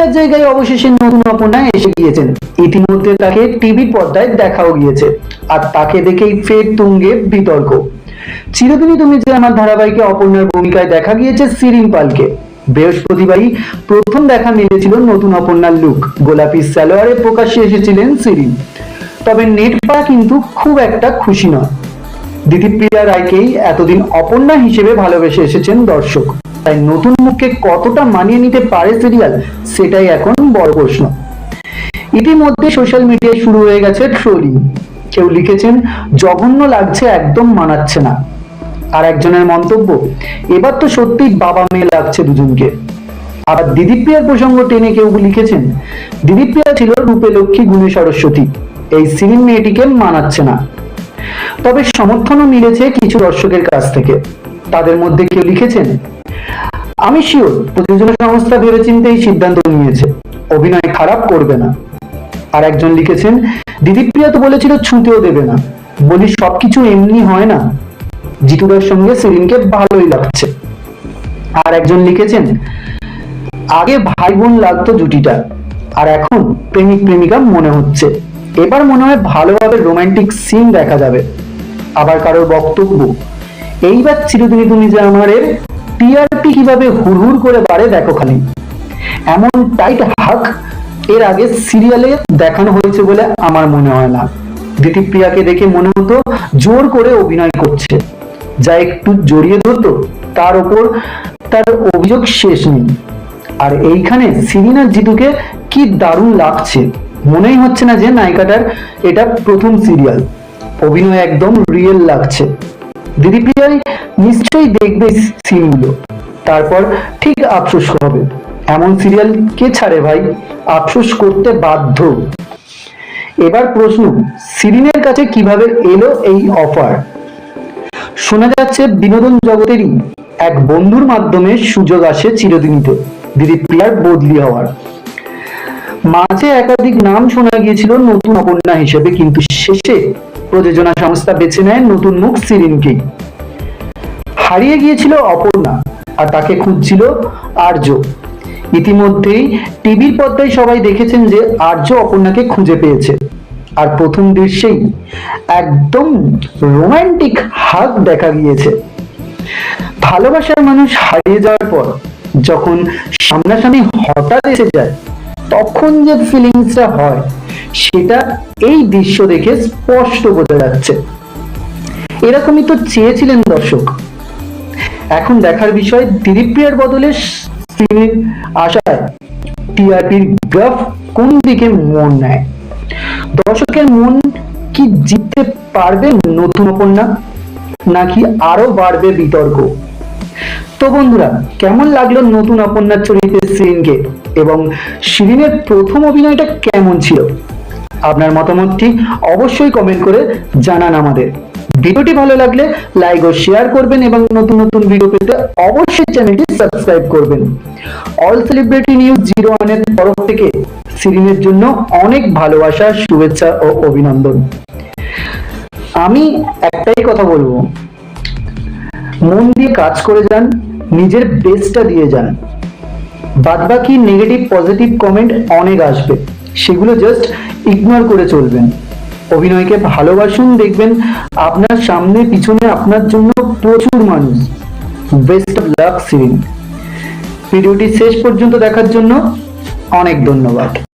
প্রিয়ার জায়গায় অবশেষে নতুন অপর্ণা এসে গিয়েছেন। ইতিমধ্যে তাকে টিভির পর্দায় দেখাও গিয়েছে আর তাকে দেখেই ফের তুঙ্গে বিতর্ক। চিরদিনই তুমি যে আমার ধারাবাহিকে অপর্ণার ভূমিকায় দেখা গিয়েছে সিরিন পালকে। বৃহস্পতিবারই প্রথম দেখা মিলেছিল নতুন অপর্ণার লুক। গোলাপি সালোয়ারে প্রকাশ্যে এসেছিলেন সিরিন তবে নেটপা কিন্তু খুব একটা খুশি নয়। দিদিপ্রিয়া রায়কেই এতদিন অপর্ণা হিসেবে ভালোবেসে এসেছেন দর্শক। তাই নতুন মুখকে কতটা মানিয়ে নিতে পারে সিরিয়াল সেটাই এখন বড় প্রশ্ন। ইতিমধ্যে সোশ্যাল মিডিয়ায় শুরু হয়ে গেছে ট্রোলিং কেউ লিখেছেন, জঘন্য লাগছে, একদম মানাচ্ছে না। আর একজনের মন্তব্য, এবার তো সত্যি বাবা মেয়ে লাগছে দুজনকে। আবার দিদিপ্রিয়ার প্রসঙ্গ টেনে কেউ লিখেছেন দিদিপ্রিয়া ছিল রূপে লক্ষ্মী গুণে সরস্বতী। এই সিরিন মেয়েটিকে মানাচ্ছে না। তবে সমর্থনও মিলেছে কিছু দর্শকের কাছ থেকে। তাদের মধ্যে কেউ লিখেছেন? আমি শিওর প্রযোজনা সংস্থা ভেবেচিন্তে এই সিদ্ধান্ত নিয়েছে, অভিনয় খারাপ করবে না। আর একজন লিখেছেন দিদিপ্রিয়া তো বলেছিল ছুঁতেও দেবে না। বলি, সবকিছু এমনি হয় না। জিতুদার সঙ্গে সেলিনকে ভালোই লাগছে। আর একজন লিখেছেন, আগে ভাই বোন লাগতো জুটিটা, আর এখন প্রেমিক প্রেমিকা মনে হচ্ছে। এবার মনে হয় ভালোভাবে রোমান্টিক সিন দেখা যাবে। আবার কারোর বক্তব্য এইবার চিরদিনই তুমি যে আমাদের টিআরপি কীভাবে হুড়হুড় করে বাড়ে দেখো খালি। এমন টাইট হাক এর আগে সিরিয়ালে দেখানো হয়েছে বলে আমার মনে হয় না। দিতিপ্রিয়াকে দেখে মনে হতো জোর করে অভিনয় করছে। যা একটু জড়িয়ে ধরতো, তার ওপর তার অভিযোগ শেষ নেই। আর এইখানে সিরিনা জিতুকে কি দারুণ লাগছে। মনেই হচ্ছে না যে নায়িকাটার এটা প্রথম সিরিয়াল অভিনয় একদম রিয়েল লাগছে। দিদি প্রিয়াই নিশ্চয়ই দেখবে সিনগুলো। তারপর ঠিক আফসোস হবে এমন সিরিয়াল কে ছাড়ে ভাই? আফসোস করতে বাধ্য। এবার প্রশ্ন, সিরিনের কাছে কীভাবে এলো এই অফার? শোনা যাচ্ছে বিনোদন জগতেরই এক বন্ধুর মাধ্যমে সুযোগ আসে চিরদিনীতে দিদি প্রিয়ার বদলি হওয়ার। মাঝে একাধিক নাম শোনা গিয়েছিল নতুন অপর্ণা হিসেবে, কিন্তু শেষে প্রযোজনা সংস্থা বেছে নেয় নতুন মুখ সিরিনকেই হারিয়ে গিয়েছিল অপর্ণা, আর তাকে খুঁজছিল আর্য। ইতিমধ্যেই টিভির পর্দায় সবাই দেখেছেন যে আর্য অপর্ণাকে খুঁজে পেয়েছে। আর প্রথম দৃশ্যেই একদম রোমান্টিক হাগ দেখা গিয়েছে। ভালোবাসার মানুষ হারিয়ে যাওয়ার পর যখন সামনাসামনি হঠাৎ এসে যায়, তখন যে ফিলিংসটা হয় সেটা এই দৃশ্য দেখে স্পষ্ট বোঝা যাচ্ছে। এরকমই তো চেয়েছিলেন দর্শক। এখন দেখার বিষয় দিলীপ্রিয়ার বদলে সিনের আশায় টিআরপির গ্রাফ কোন দিকে মন নেয়। দর্শকের মন কি জিততে পারবে নতুন উপন্যা নাকি আরও বাড়বে বিতর্ক? তো বন্ধুরা, কেমন লাগল নতুন অপর্ণার চরিত্রে শিরিনকে এবং শিরিনের প্রথম অভিনয়টা কেমন ছিল? আপনার মতামতটি অবশ্যই কমেন্ট করে জানান আমাদের। ভিডিওটি ভালো লাগলে লাইক ও শেয়ার করবেন এবং নতুন নতুন ভিডিও পেতে অবশ্যই চ্যানেলটি সাবস্ক্রাইব করবেন। অল সেলিব্রিটি নিউজ জিরো ওয়ানের তরফ থেকে সিরিনের জন্য অনেক ভালোবাসা, শুভেচ্ছা ও অভিনন্দন। আমি একটাই কথা বলব। মন দিয়ে কাজ করে যান, নিজের বেস্টটা দিয়ে যান। বাদ বাকি নেগেটিভ পজিটিভ কমেন্ট অনেক আসবে। সেগুলো জাস্ট ইগনোর করে চলবেন। অভিনয়কে ভালোবাসুন, দেখবেন আপনার সামনে, পিছনে আপনার জন্য প্রচুর মানুষ। Best of luck Sirin. ভিডিওটি শেষ পর্যন্ত দেখার জন্য অনেক ধন্যবাদ।